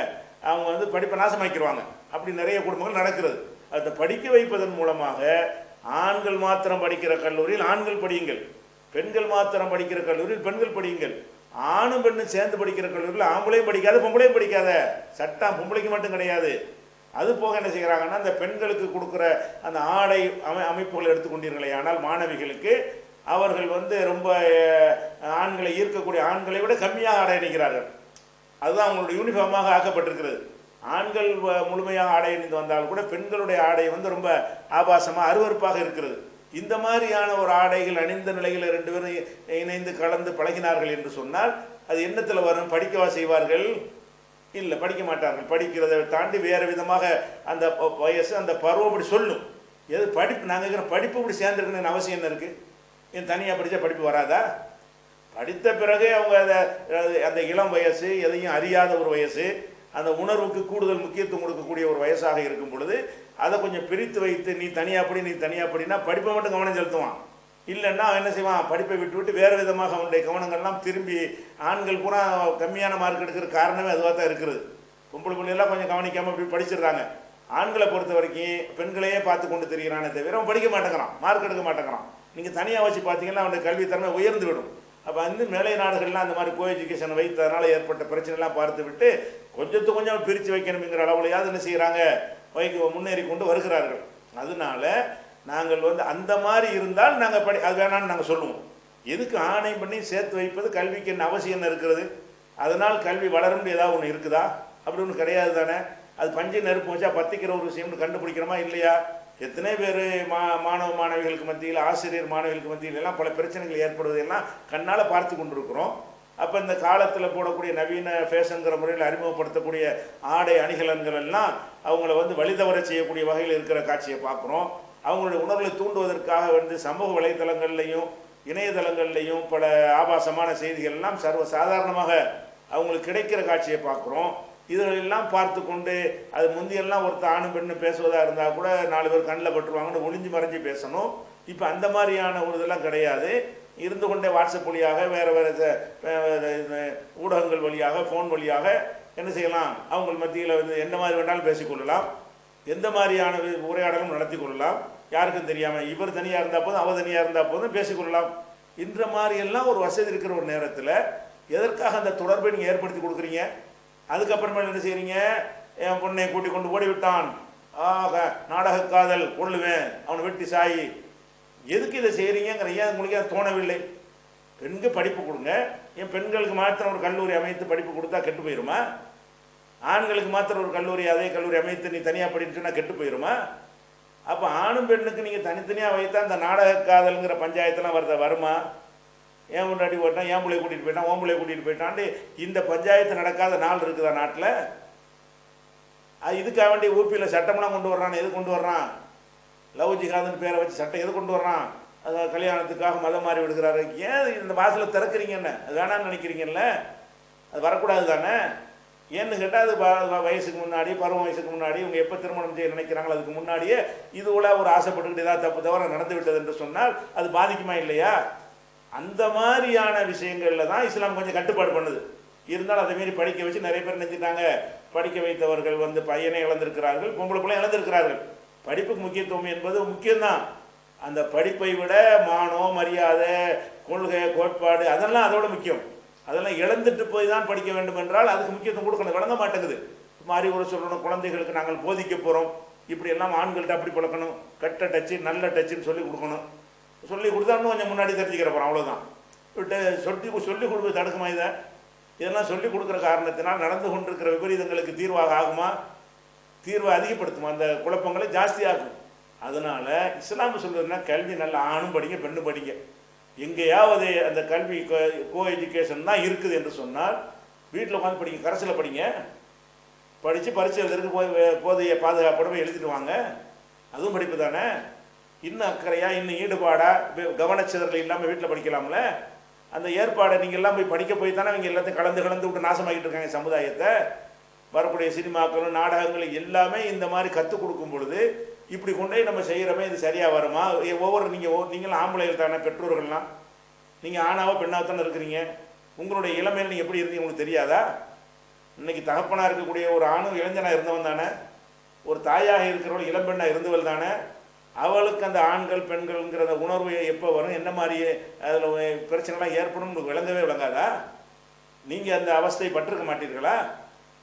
அவங்க வந்து படிப்பை நாசமாக்கிடுவாங்க அப்படி நிறைய குடும்பங்கள் நடக்கிறது. அதை படிக்க வைப்பதன் மூலமாக ஆண்கள் மாத்திரம் படிக்கிற கல்லூரியில் ஆண்கள் படியுங்கள். பெண்கள் மாத்திரம் படிக்கிற கல்லூரியில் பெண்கள் படியுங்கள். ஆணும் பெண்ணும் சேர்ந்து படிக்கிற கல்லூரியில் ஆம்பளையும் படிக்காத பொம்பளையும் படிக்காத. சட்டம் பொம்பளைக்கு மட்டும் கிடையாது. அது போக என்ன செய்கிறாங்கன்னா அந்த பெண்களுக்கு கொடுக்குற அந்த ஆடை அமை அமைப்புகளை எடுத்துக்கொண்டீர்களே ஆனால் மாணவிகளுக்கு அவர்கள் வந்து ரொம்ப ஆண்களை ஈர்க்கக்கூடிய ஆண்களை விட கம்மியாக ஆடை அணிகிறார்கள். அதுதான் அவங்களுடைய யூனிஃபார்மாக ஆக்கப்பட்டிருக்கிறது. ஆண்கள் வ- முழுமையாக ஆடை அணிந்து வந்தால் கூட பெண்களுடைய ஆடை வந்து ரொம்ப ஆபாசமாக அருவருப்பாக இருக்கிறது. இந்த மாதிரியான ஒரு ஆடைகள் அணிந்த நிலையில் ரெண்டு பேரும் இணைந்து கலந்து பழகினார்கள் என்று சொன்னால் அது என்னத்தில் வரும்? படிக்கவா செய்வார்கள்? இல்லை படிக்க மாட்டார்கள். படிக்கிறதை தாண்டி வேறு விதமாக அந்த வயசு அந்த பருவம் அப்படி சொல்லும். எது படிப்பு நாங்கள் இருக்கிற படிப்பு இப்படி சேர்ந்துருக்கணும்னு அவசியம் என்ன இருக்குது என் தனியாக படித்தா படிப்பு வராதா? படித்த பிறகு அவங்க அதை அந்த இளம் வயசு எதையும் அறியாத ஒரு வயசு அந்த உணர்வுக்கு கூடுதல் முக்கியத்துவம் கொடுக்கக்கூடிய ஒரு வயசாக இருக்கும் பொழுது அதை கொஞ்சம் பிரித்து வைத்து நீ தனியாக படி நீ தனியாக படினா படிப்பை மட்டும் கவனம் செலுத்துவான். இல்லைன்னா அவன் என்ன செய்வான்? படிப்பை விட்டு விட்டு வேறு விதமாக அவனுடைய கவனங்கள்லாம் திரும்பி ஆண்கள் பூரா கம்மியான மார்க் எடுக்கிற காரணமே அதுவாக தான் இருக்கிறது பொம்பளை பிள்ளையெல்லாம் கொஞ்சம் கவனிக்காமல் இப்படி படிச்சிடுறாங்க. ஆண்களை பொறுத்த வரைக்கும் பெண்களையே பார்த்து கொண்டு தெரிகிறானே தவிர அவன் படிக்க மாட்டேங்கிறான் மார்க் எடுக்க மாட்டேங்கிறான். நீங்கள் தனியாக வச்சு பார்த்தீங்கன்னா அவனுடைய கல்வித்தன்மை உயர்ந்து விடும். அப்போ வந்து மேலை நாடுகள்லாம் அந்த மாதிரி கோ எஜுகேஷன் வைத்ததுனால ஏற்பட்ட பிரச்சனைலாம் பார்த்து விட்டு கொஞ்சத்து கொஞ்சம் பிரித்து வைக்கணுங்கிற அளவுலையாவது என்ன செய்கிறாங்க வைக்க முன்னேறி கொண்டு வருகிறார்கள். அதனால நாங்கள் வந்து அந்த மாதிரி இருந்தால் நாங்கள் படி அது வேணாம்னு நாங்கள் சொல்லுவோம். எதுக்கு ஆணை பண்ணி சேர்த்து வைப்பது? கல்விக்கு என்ன அவசியம் என்ன இருக்கிறது? அதனால் கல்வி வளரும் ஏதாவது ஒன்று இருக்குதா? அப்படி ஒன்று கிடையாது தானே? அது பஞ்சு நெருப்பு வச்சா பத்திக்கிற ஒரு விஷயம்னு கண்டுபிடிக்கிறோமா? இல்லையா? எத்தனை பேர் மா மாணவ மாணவிகளுக்கு மத்தியில் ஆசிரியர் மாணவிகளுக்கு மத்தியில் எல்லாம் பல பிரச்சனைகள் ஏற்படுவதெல்லாம் கண்ணால் பார்த்து கொண்டிருக்கிறோம். அப்போ இந்த காலத்தில் போடக்கூடிய நவீன ஃபேஷனுங்கிற முறையில் அறிமுகப்படுத்தக்கூடிய ஆடை அணிகலன்கள் எல்லாம் அவங்கள வந்து வழிதவர செய்யக்கூடிய வகையில் இருக்கிற காட்சியை பார்க்குறோம். அவங்களுடைய உணர்வுகளை தூண்டுவதற்காக வந்து சமூக வலைத்தளங்கள்லையும் இணையதளங்கள்லையும் பல ஆபாசமான செய்திகள் எல்லாம் சர்வ சாதாரணமாக அவங்களுக்கு கிடைக்கிற காட்சியை பார்க்குறோம். இதெல்லாம் பார்த்து கொண்டு அது முந்தியெல்லாம் ஒருத்தர் ஆணும் பெண்ணு பேசுவதாக இருந்தால் கூட நாலு பேர் கண்ணில் பட்டுருவாங்கன்னு ஒளிஞ்சு மறைஞ்சு பேசணும். இப்போ அந்த மாதிரியான ஒரு இதெல்லாம் கிடையாது. இருந்து கொண்டே வாட்ஸ்அப் வழியாக வேறு வேறு ஊடகங்கள் வழியாக ஃபோன் வழியாக என்ன செய்யலாம்? அவங்க மத்தியில் வந்து எந்த மாதிரி வேணாலும் பேசிக்கொள்ளலாம் எந்த மாதிரியான உரையாடலும் நடத்தி கொள்ளலாம். யாருக்கும் தெரியாமல் இவர் தனியாக இருந்தால் போதும் அவர் தனியாக இருந்தால் போதும் பேசிக்கொள்ளலாம் இந்த மாதிரியெல்லாம் ஒரு வசதி இருக்கிற ஒரு நேரத்தில் எதற்காக அந்த தொடர்பை நீங்கள் ஏற்படுத்தி கொடுக்குறீங்க? அதுக்கப்புறமேல என்ன செய்கிறீங்க என் பொண்ணை கூட்டி கொண்டு ஓடி விட்டான் ஆக நாடக காதல் கொள்ளுவேன் அவனை வெட்டி சாயி. எதுக்கு இதை செய்கிறீங்கிற ஏன் உங்களுக்கு அது தோணவில்லை? பெண்கள் படிப்பு கொடுங்க. என் பெண்களுக்கு மாத்திரம் ஒரு கல்லூரி அமைத்து படிப்பு கொடுத்தா கெட்டு போயிருமா? ஆண்களுக்கு மாத்திரம் ஒரு கல்லூரி அதே கல்லூரி அமைத்து நீ தனியாக படிச்சுன்னா கெட்டு போயிருமா? அப்போ ஆணும் பெண்ணுக்கு நீங்கள் தனித்தனியாக வைத்தா அந்த நாடக காதலுங்கிற பஞ்சாயத்தெல்லாம் வருத வருமா? ஏன் முன்னாடி ஓட்டான் ஏன் பிள்ளைய கூட்டிகிட்டு போயிட்டான் ஓன் பிள்ளைய கூட்டிகிட்டு போயிட்டான்ட்டு இந்த பஞ்சாயத்து நடக்காத நாள் இருக்குதா நாட்டில்? அது இதுக்காக வேண்டி ஊபியில் சட்டம்லாம் கொண்டு வர்றான் எது கொண்டு வர்றான்? லவ் ஜிஹாதுன்னு பேரை வச்சு சட்டம் எது கொண்டு வர்றான்? அது கல்யாணத்துக்காக மதம் மாறி விடுகிறாரு. ஏன் இந்த வாசலை திறக்கிறீங்கன்னு அது வேணாம்னு நினைக்கிறீங்கல்ல? அது வரக்கூடாது தானே? ஏன்னு கேட்டால் அது வயசுக்கு முன்னாடி பருவம் வயசுக்கு முன்னாடி இவங்க எப்போ திருமணம் செய்ய நினைக்கிறாங்களோ அதுக்கு முன்னாடியே இதுவெல்லாம் ஒரு ஆசைப்பட்டுக்கிட்டு ஏதாவது தப்பு தவிர நடந்து விட்டது என்று சொன்னால் அது பாதிக்குமா இல்லையா? அந்த மாதிரியான விஷயங்களில் தான் இஸ்லாம் கொஞ்சம் கட்டுப்பாடு பண்ணுது. இருந்தாலும் அதை மாரி படிக்க வச்சு நிறைய பேர் நினைச்சிட்டாங்க படிக்க வைத்தவர்கள் வந்து பையனை இழந்திருக்கிறார்கள் பொம்பளை பிள்ளை இழந்திருக்கிறார்கள். படிப்புக்கு முக்கியத்துவம் என்பது முக்கியம்தான். அந்த படிப்பை விட மானம் மரியாதை கொள்கை கோட்பாடு அதெல்லாம் அதோட முக்கியம். அதெல்லாம் இழந்துட்டு போய் தான் படிக்க வேண்டும் என்றால் அதுக்கு முக்கியத்துவம் கொடுக்கணும். விளங்க மாட்டேங்குது. மாறி ஒரு சொல்லணும் குழந்தைகளுக்கு நாங்கள் போதிக்க போகிறோம் இப்படி எல்லாம் ஆண்கள்கிட்ட அப்படி பழக்கணும். கட்ட டச்சு நல்ல டச்சுன்னு சொல்லி கொடுக்கணும். சொல்லி கொடுத்தா இன்னும் கொஞ்சம் முன்னாடி தெரிஞ்சுக்கிறப்பறம் அவ்வளோதான் விட்டு சொல்லி சொல்லி கொடுக்க தடுக்குமா இதை? இதெல்லாம் சொல்லி கொடுக்குற காரணத்தினால் நடந்து கொண்டிருக்கிற விபரீதங்களுக்கு தீர்வாக ஆகுமா? தீர்வை அதிகப்படுத்துமா? அந்த குழப்பங்களை ஜாஸ்தியாகும். அதனால் இஸ்லாம் சொல்கிறதுனா கல்வி நல்ல ஆணும் படிங்க பெண்ணும் படிங்க. எங்கேயாவது அந்த கல்வி கோ எஜுகேஷன் தான் இருக்குது என்று சொன்னால் வீட்டில் உட்காந்து படிங்க கரசில் படிங்க. படித்து பரிசு எழுதுறதுக்கு போய் போதிய பாதுகாப்போட போய் எழுதிட்டு வாங்க. அதுவும் படிப்பு தானே? இன்னும் அக்கறையா இன்னும் ஈடுபாடா கவனச்சிதறல் இல்லாமல் வீட்டில் படிக்கலாம்ல? அந்த ஏற்பாடை நீங்கள் எல்லாம் போய் படிக்க போய் தானே அவங்க எல்லாத்தையும் கலந்து கலந்து விட்டு நாசமாகிட்டு இருக்காங்க சமுதாயத்தை. வரக்கூடிய சினிமாக்களும் நாடகங்களும் எல்லாமே இந்த மாதிரி கற்றுக் கொடுக்கும் பொழுது இப்படி கொண்டு போய் நம்ம செய்கிறோமே இது சரியாக வருமா? ஒவ்வொரு நீங்கள் நீங்களும் ஆம்பளைகள் தானே பெற்றோர்கள்லாம். நீங்கள் ஆணாவோ பெண்ணாக தானே இருக்கிறீங்க. உங்களுடைய இளமையில் நீங்கள் எப்படி இருந்தீங்க உங்களுக்கு தெரியாதா? இன்னைக்கு தகப்பனாக இருக்கக்கூடிய ஒரு ஆணும் இளைஞனாக இருந்தவன் தானே. ஒரு தாயாக இருக்கிறவள் இளம்பெண்ணாக இருந்தவள் தானே. அவளுக்கு அந்த ஆண்கள் பெண்கள்ங்கிற அந்த உணர்வு எப்போ வரும்? என்ன மாதிரி அதில் பிரச்சனைலாம் ஏற்படும்? உங்களுக்கு விளங்கவே விளங்காதா? நீங்கள் அந்த அவஸ்தை பட்டிருக்க மாட்டீர்களா?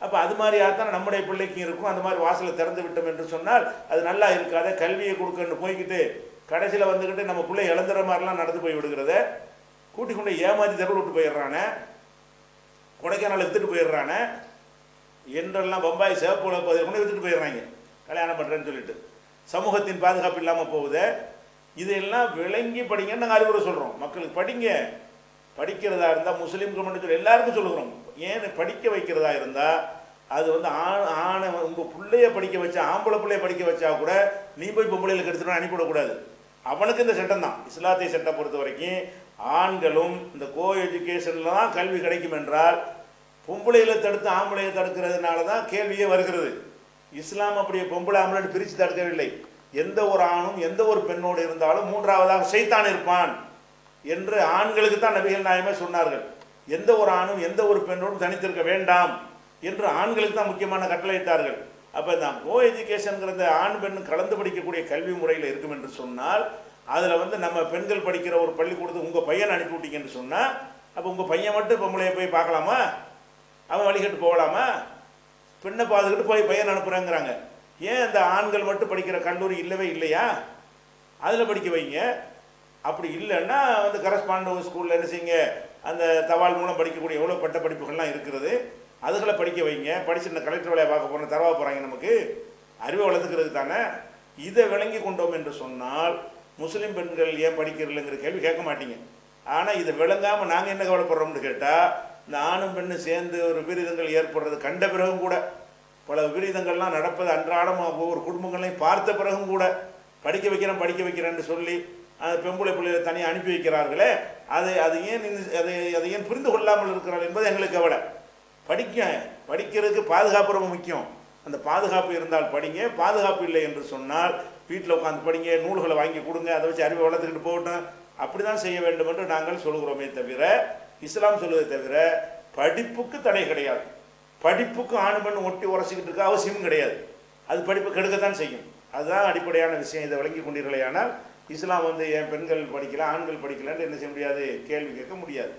அப்போ அது மாதிரியாக தான் நம்முடைய பிள்ளைக்கும் இருக்கும். அந்த மாதிரி வாசலை திறந்து விட்டோம் என்று சொன்னால் அது நல்லா இருக்காத. கல்வியை கொடுக்கன்னு போய்கிட்டு கடைசியில் வந்துக்கிட்டு நம்ம பிள்ளை இழந்துற மாதிரிலாம் நடந்து போய் விடுகிறத. கூட்டி கொண்டு ஏமாத்தி தெருவில் விட்டு போயிடுறானே. கொடைக்கானல் எடுத்துகிட்டு போயிடுறானே. என்றெல்லாம் பம்பாய் சேப்போல பகுதியில் கொண்டு வித்துட்டு போயிடுறாங்க. கல்யாணம் பண்ணுறேன்னு சொல்லிட்டு. சமூகத்தின் பாதுகாப்பு இல்லாமல் போகுது. இதையெல்லாம் விளங்கி படிங்கன்னு நாங்கள் அறிவுரை சொல்கிறோம் மக்களுக்கு படிங்க. படிக்கிறதா இருந்தால் முஸ்லீம் மட்டும் சொல்லி எல்லாருக்கும் சொல்லுகிறோம். ஏன் படிக்க வைக்கிறதா இருந்தால் அது வந்து ஆண் ஆணை உங்கள் பிள்ளைய படிக்க வச்சா ஆம்பளை பிள்ளைய படிக்க வச்சா கூட நீ போய் பொம்பளைகளுக்கு எடுத்துகிட்டு அனுப்பிவிடக்கூடாது அவனுக்கு இந்த சட்டம் தான். இஸ்லாத்திய சட்டம் பொறுத்த வரைக்கும் ஆண்களும் இந்த கோ எஜுகேஷனில் தான் கல்வி கிடைக்கும் என்றால் பொம்பளைகளை தடுத்து ஆம்பளையை தடுக்கிறதுனால தான் கேள்வியே வருகிறது. இஸ்லாம் அப்படியே பொம்பளை ஆம்பளை பிரித்து தடுக்கவில்லை எந்த ஒரு ஆணும் எந்த ஒரு பெண்ணோடு இருந்தாலும் மூன்றாவதாக சைத்தான் இருப்பான் என்று ஆண்களுக்கு தான் நபிகள் நாயமே சொன்னார்கள். எந்த ஒரு ஆணும் எந்த ஒரு பெண்ணோடும் தனித்திருக்க வேண்டாம் என்று ஆண்களுக்கு தான் முக்கியமான கட்டளையிட்டார்கள். அப்போ இந்த கோ எஜுகேஷனுங்கிற இந்த ஆண் பெண் கலந்து படிக்கக்கூடிய கல்வி முறையில் இருக்கும் என்று சொன்னால் அதில் வந்து நம்ம பெண்கள் படிக்கிற ஒரு பள்ளிக்கூடத்துக்கு உங்கள் பையன் அனுப்பி விட்டீங்கன்னு சொன்னால் அப்போ உங்கள் பையன் மட்டும் பொம்பளைய போய் பார்க்கலாமா? அவன் வழிகட்டு போகலாமா? பெண்ணை பார்த்துக்கிட்டு போய் பையன் அனுப்புகிறேங்கிறாங்க ஏன் இந்த ஆண்கள் மட்டும் படிக்கிற கல்லூரி இல்லவே இல்லையா? அதில் படிக்க வைங்க. அப்படி இல்லைன்னா வந்து கரஸ்பாண்ட் ஸ்கூலில் என்ன செய்யுங்க? அந்த தவால் மூலம் படிக்கக்கூடிய எவ்வளோ பட்ட படிப்புகள்லாம் இருக்கிறது அதுகளை படிக்க வைங்க. படிச்சு இந்த கலெக்டர் வேலையை பார்க்க போகிறோம் தரவா போகிறாங்க நமக்கு. அறிவை வளர்த்துக்கிறது தானே. இதை விளங்கி கொண்டோம் என்று சொன்னால் முஸ்லீம் பெண்கள் ஏன் படிக்கிறதில்லைங்கிற கேள்வி கேட்க மாட்டீங்க. ஆனால் இதை விளங்காமல் நாங்கள் என்ன கவலைப்படுறோம்னு கேட்டால் இந்த ஆணும் பெண்ணும் சேர்ந்து ஒரு விபரீதங்கள் ஏற்படுறது கண்ட பிறகும் கூட. பல விபரீதங்கள்லாம் நடப்பது அன்றாடம் ஒவ்வொரு குடும்பங்களையும் பார்த்த பிறகும் கூட. படிக்க வைக்கிறேன் படிக்க வைக்கிறேன்னு சொல்லி அந்த பெம்புளை பிள்ளைகளை தனியாக அனுப்பி வைக்கிறார்களே. அதை அது ஏன் அதை அதை ஏன் புரிந்து கொள்ளாமல் இருக்கிறார்கள் என்பது எங்களுக்கு கவலை. படிக்க படிக்கிறதுக்கு பாதுகாப்பு ரொம்ப முக்கியம். அந்த பாதுகாப்பு இருந்தால் படிங்க பாதுகாப்பு இல்லை என்று சொன்னால் வீட்டில் உட்காந்து படிங்க நூல்களை வாங்கி கொடுங்க அதை வச்சு அறிவை வளர்த்துக்கிட்டு போகட்டும். அப்படி தான் செய்ய வேண்டும் என்று நாங்கள் சொல்கிறோமே தவிர இஸ்லாம் சொல்வதை தவிர படிப்புக்கு தடை கிடையாது. படிப்புக்கு ஆண் பெண் ஒட்டி உரைச்சிக்கிட்டு இருக்க அவசியமும் கிடையாது. அது படிப்பு கெடுக்கத்தான் செய்யும். அதுதான் அடிப்படையான விஷயம். இதை விளங்கி கொண்டீர்களேயானால் இஸ்லாம் வந்து ஏன் பெண்கள் படிக்கலாம் ஆண்கள் படிக்கலான்னு என்ன செய்ய முடியாது? கேள்வி கேட்க முடியாது.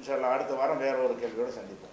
இன்ஷா அடுத்த வாரம் வேற ஒரு கேள்வியோடு சந்திப்போம்.